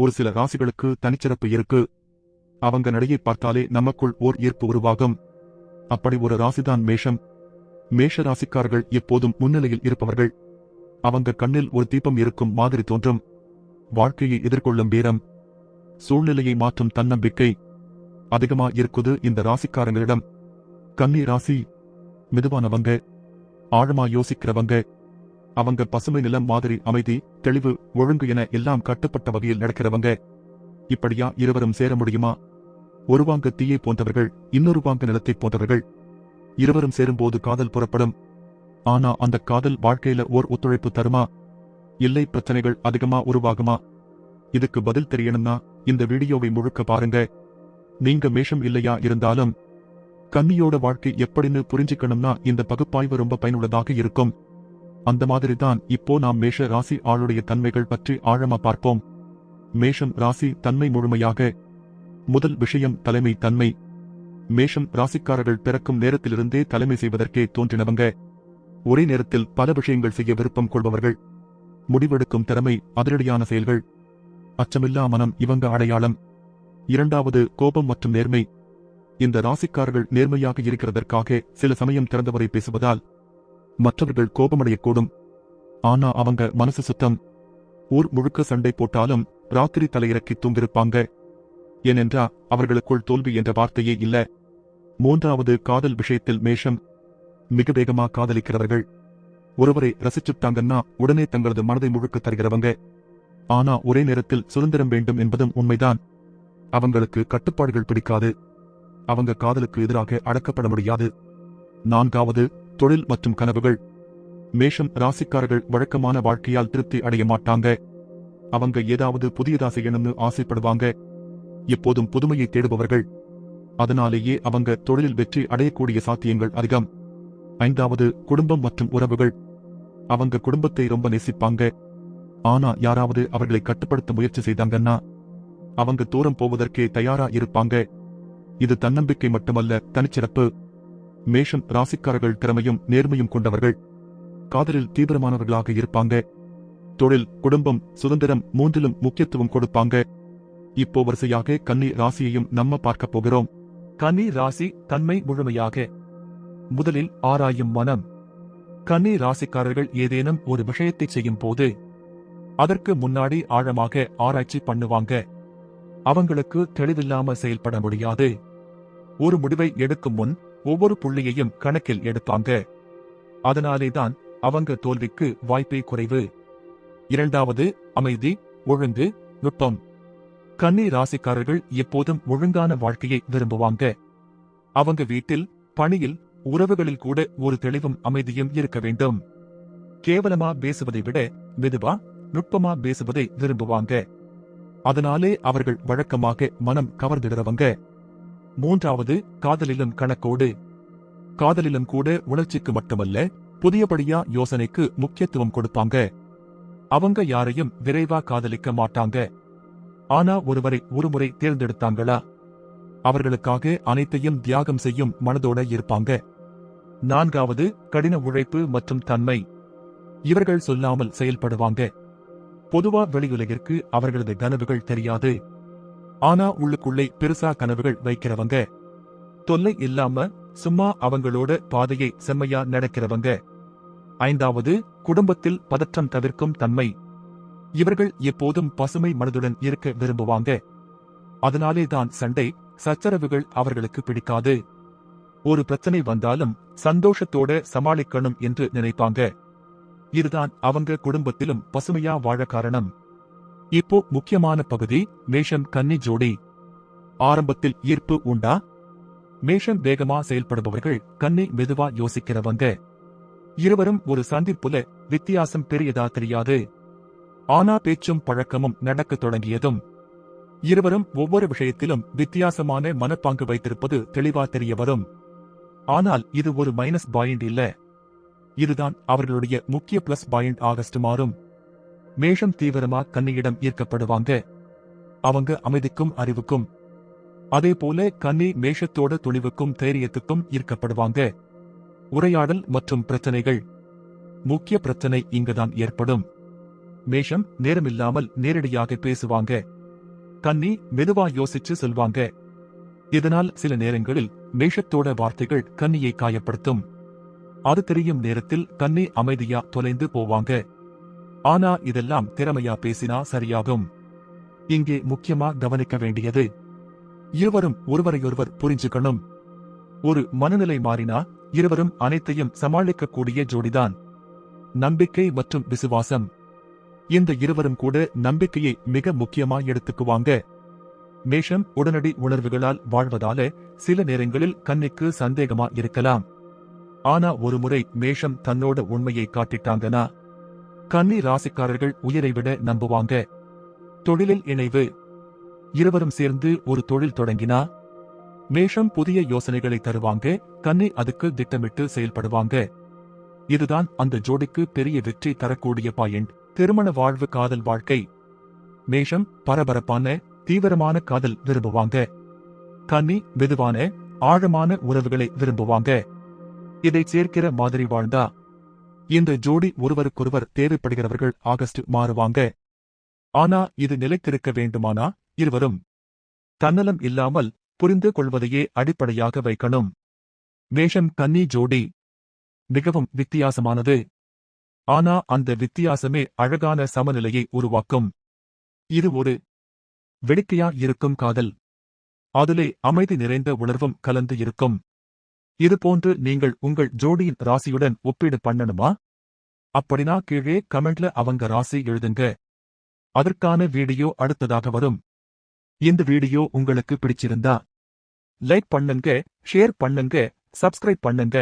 ஒரு சில ராசிகளுக்கு தனிச்சிறப்பு இருக்கு. அவங்க நடையை பார்த்தாலே நமக்குள் ஓர் ஈர்ப்பு உருவாகும். அப்படி ஒரு ராசிதான் மேஷம். மேஷ ராசிக்காரர்கள் எப்போதும் முன்னிலையில் இருப்பவர்கள். அவங்க கண்ணில் ஒரு தீபம் இருக்கும் மாதிரி தோன்றும். வாழ்க்கையை எதிர்கொள்ளும் வீரம். சூழ்நிலையை மாற்றும் தன்னம்பிக்கை. அதிகமா இருக்குது இந்த ராசிக்காரங்களிடம். கன்னி ராசி மெதுவானவங்க. ஆழமா யோசிக்கிறவங்க. அவங்க பசுமை நிலம் மாதிரி அமைதி தெளிவு ஒழுங்கு என எல்லாம் கட்டுப்பட்ட வகையில் நடக்கிறவங்க. இப்படியா இருவரும் சேர முடியுமா? ஒருவாங்க தீயை போன்றவர்கள் இன்னொரு வாங்க நிலத்தை போன்றவர்கள். இருவரும் சேரும்போது காதல் புறப்படும். ஆனா அந்த காதல் வாழ்க்கையில ஓர் ஒத்துழைப்பு தருமா? இல்லை பிரச்சனைகள் அதிகமா உருவாகுமா? இதுக்கு பதில் தெரியணும்னா இந்த வீடியோவை முழுக்க பாருங்க. நீங்க மேஷம் இல்லையா இருந்தாலும் கன்னியோட வாழ்க்கை எப்படின்னு புரிஞ்சுக்கணும்னா இந்த பகுப்பாய்வு ரொம்ப பயனுள்ளதாக இருக்கும். அந்த மாதிரி தான் இப்போ நாம் மேஷ ராசி ஆளுடைய தன்மைகள் பற்றி ஆழமா பார்ப்போம். மேஷம் ராசி தன்மை முழுமையாக. முதல் விஷயம் தலைமை தன்மை. மேஷம் ராசிக்காரர்கள் பிறக்கும் நேரத்திலிருந்தே தலைமை செய்வதற்கே தோன்றினவங்க. ஒரே நேரத்தில் பல விஷயங்கள் செய்ய விருப்பம் கொள்பவர்கள். முடிவெடுக்கும் திறமை அதிரடியான செயல்கள். அச்சமில்லா மனம் இவங்க அடையாளம். இரண்டாவது கோபம் மற்றும் நேர்மை. இந்த ராசிக்காரர்கள் நேர்மையாக இருக்கிறதற்காக சில சமயம் திறந்தவரை பேசுவதால் மற்றவர்கள் கோபமடையக்கூடும். ஆனா அவங்க மனசு சுத்தம். ஊர் முழுக்க சண்டை போட்டாலும் ராத்திரி தலையிறக்கி தூங்கிருப்பாங்க ஏனென்றா அவர்களுக்குள் தோல்வி என்ற வார்த்தையே இல்ல. மூன்றாவது காதல் விஷயத்தில் மேஷம். மிக வேகமா காதலிக்கிறவர்கள். ஒருவரை ரசிச்சுட்டாங்கன்னா உடனே தங்களது மனதை முழுக்க தருகிறவங்க. ஆனா ஒரே நேரத்தில் சுதந்திரம் வேண்டும் என்பதும் உண்மைதான். அவங்களுக்கு கட்டுப்பாடுகள் பிடிக்காது. அவங்க காதலுக்கு எதிராக அடக்கப்பட முடியாது. நான்காவது தொழில் மற்றும் கனவுகள். மேஷம் ராசிக்காரர்கள் வழக்கமான வாழ்க்கையால் திருப்தி அடைய மாட்டாங்க. அவங்க ஏதாவது புதியதா செய்யணும்னு ஆசைப்படுவாங்க. எப்போதும் புதுமையை தேடுபவர்கள். அதனாலேயே அவங்க தொழிலில் வெற்றி அடையக்கூடிய சாத்தியங்கள் அதிகம். ஐந்தாவது குடும்பம் மற்றும் உறவுகள். அவங்க குடும்பத்தை ரொம்ப நேசிப்பாங்க. ஆனா யாராவது அவர்களை கட்டுப்படுத்த முயற்சி செய்தாங்கன்னா அவங்க தூரம் போவதற்கே தயாரா இருப்பாங்க. இது தன்னம்பிக்கை மட்டுமல்ல தனிச்சிறப்பு. மேஷம் ராசிக்காரர்கள் திறமையும் நேர்மையும் கொண்டவர்கள். காதலில் தீவிரமானவர்களாக இருப்பாங்க. தொழில் குடும்பம் சுதந்திரம் மூன்றிலும் முக்கியத்துவம் கொடுப்பாங்க. இப்போ வரிசையாக கன்னி ராசியையும் நம்ம பார்க்க போகிறோம். கன்னி ராசி தன்மை முழுமையாக. முதலில் ஆராயும் மனம். கன்னி ராசிக்காரர்கள் ஏதேனும் ஒரு விஷயத்தை செய்யும் போது அதற்கு முன்னாடி ஆழமாக ஆராய்ச்சி பண்ணுவாங்க. அவங்களுக்கு தெளிவில்லாம செயல்பட முடியாது. ஒரு முடிவை எடுக்கும் முன் ஒவ்வொரு புள்ளியையும் கணக்கில் எடுப்பாங்க. அதனாலேதான் அவங்க தோல்விக்கு வாய்ப்பே குறைவு. இரண்டாவது அமைதி ஒழுங்கு நுட்பம். கன்னி ராசிக்காரர்கள் எப்போதும் ஒழுங்கான வாழ்க்கையை விரும்புவாங்க. அவங்க வீட்டில் பணியில் உறவுகளில் கூட ஒரு தெளிவும் அமைதியும் இருக்க வேண்டும். கேவலமா பேசுவதை விட மெதுவா நுட்பமா பேசுவதை விரும்புவாங்க. அதனாலே அவர்கள் வழக்கமாக மனம் கவர்ந்திடுறவங்க. மூன்றாவது காதலிலும் கணக்கோடு. காதலிலும் கூட உணர்ச்சிக்கு மட்டுமல்ல புதியபடியா யோசனைக்கு முக்கியத்துவம் கொடுப்பாங்க. அவங்க யாரையும் விரைவா காதலிக்க மாட்டாங்க. ஆனா ஒருவரை ஒருமுறை தேர்ந்தெடுத்தாங்களா? அவர்களுக்காக அனைத்தையும் தியாகம் செய்யும் மனதோட இருப்பாங்க. நான்காவது கடின உழைப்பு மற்றும் தன்மை. இவர்கள் சொல்லாமல் செயல்படுவாங்க. பொதுவா வெளியுலகிற்கு அவர்களது கனவுகள் தெரியாது. ஆனா உள்ளுக்குள்ளே பெருசா கனவுகள் வைக்கிறவங்க. தொல்லை இல்லாம சும்மா அவங்களோட பாதையை செம்மையா நடக்கிறவங்க. ஐந்தாவது குடும்பத்தில் பதற்றம் தவிர்க்கும் தன்மை. இவர்கள் எப்போதும் பசுமை மனதுடன் இருக்க விரும்புவாங்க. அதனாலே தான் சண்டை சச்சரவுகள் அவர்களுக்கு பிடிக்காது. ஒரு பிரச்சனை வந்தாலும் சந்தோஷத்தோட சமாளிக்கணும் என்று நினைப்பாங்க. இதுதான் அவங்க குடும்பத்திலும் பசுமையா வாழ காரணம். இப்போ முக்கியமான பகுதி மேஷம் கன்னி ஜோடி. ஆரம்பத்தில் ஈர்ப்பு உண்டா? மேஷம் வேகமா செயல்படுபவர்கள் கன்னி மெதுவா யோசிக்கிறவங்க. இருவரும் ஒரு சந்திப்புல வித்தியாசம் பெரியதா தெரியாது. ஆனா பேச்சும் பழக்கமும் நடக்கத் தொடங்கியதும். இருவரும் ஒவ்வொரு விஷயத்திலும் வித்தியாசமான மனப்பாங்கு வைத்திருப்பது தெளிவா தெரிய வரும். ஆனால் இது ஒரு மைனஸ் பாயிண்ட் இல்ல. இதுதான் அவர்களுடைய முக்கிய பிளஸ் பாயிண்ட் ஆகஸ்ட் மாறும் மேஷம் தீவிரமா கன்னியிடம் ஈர்க்கப்படுவாங்க. அவங்க அமைதிக்கும் அறிவுக்கும் அதே போல கன்னி மேஷத்தோட துணிவுக்கும் தைரியத்துக்கும் ஈர்க்கப்படுவாங்க. உரையாடல் மற்றும் பிரச்சனைகள் முக்கிய பிரச்சனை இங்குதான் ஏற்படும். மேஷம் நேரமில்லாமல் நேரடியாக பேசுவாங்க. கன்னி மெதுவா யோசிச்சு சொல்வாங்க. இதனால் சில நேரங்களில் மேஷத்தோட வார்த்தைகள் கன்னியை காயப்படுத்தும். அது தெரியும் நேரத்தில் கன்னி அமைதியா தொலைந்து போவாங்க. ஆனா இதெல்லாம் திறமையா பேசினா சரியாகும். இங்கே முக்கியமா கவனிக்க வேண்டியது இருவரும் ஒருவரையொருவர் புரிஞ்சுக்கணும். ஒரு மனநிலை மாறினா இருவரும் அனைத்தையும் சமாளிக்கக்கூடிய ஜோடிதான். நம்பிக்கை மற்றும் விசுவாசம். இந்த இருவரும் கூட நம்பிக்கையை மிக முக்கியமா எடுத்துக்குவாங்க. மேஷம் உடனடி உணர்வுகளால் வாழ்வதால சில நேரங்களில் கண்ணுக்கு சந்தேகமா இருக்கலாம். ஆனா ஒருமுறை மேஷம் தன்னோட உண்மையை காட்டிட்டாங்கன்னா கன்னி ராசிக்காரர்கள் உயிரை விட நம்புவாங்க. தொழிலில் இணைவு. இருவரும் சேர்ந்து ஒரு தொழில் தொடங்கினா மேஷம் புதிய யோசனைகளை தருவாங்க கன்னி அதுக்கு திட்டமிட்டு செயல்படுவாங்க. இதுதான் அந்த ஜோடிக்கு பெரிய வெற்றி தரக்கூடிய பாயிண்ட். திருமண வாழ்வு காதல் வாழ்க்கை. மேஷம் பரபரப்பான தீவிரமான காதல் விரும்புவாங்க. கன்னி மெதுவான ஆழமான உறவுகளை விரும்புவாங்க. இதை சேர்க்கிற மாதிரி வாழ்ந்தா இந்த ஜோடி ஒருவருக்கொருவர் தேவைப்படுகிறவர்கள் ஆகஸ்ட் மாறுவாங்க. ஆனா இது நிலைத்திருக்க வேண்டுமானா? இருவரும். தன்னலம் இல்லாமல் புரிந்து கொள்வதையே அடிப்படையாக வைக்கணும். மேஷம் கன்னி ஜோடி. மிகவும் வித்தியாசமானது. ஆனா அந்த வித்தியாசமே அழகான சமநிலையை உருவாக்கும். இது ஒரு வெடிக்கையா இருக்கும் காதல். அதிலே அமைதி நிறைந்த உணர்வும் கலந்து இருக்கும். இது போன்று நீங்கள் உங்கள் ஜோடியின் ராசியுடன் ஒப்பீடு பண்ணணுமா? அப்படினா கீழே கமெண்ட்ல அவங்க ராசி எழுதுங்க. அதற்கான வீடியோ அடுத்ததாக வரும். இந்த வீடியோ உங்களுக்கு பிடிச்சிருந்தா லைக் பண்ணுங்க ஷேர் பண்ணுங்க சப்ஸ்கிரைப் பண்ணுங்க.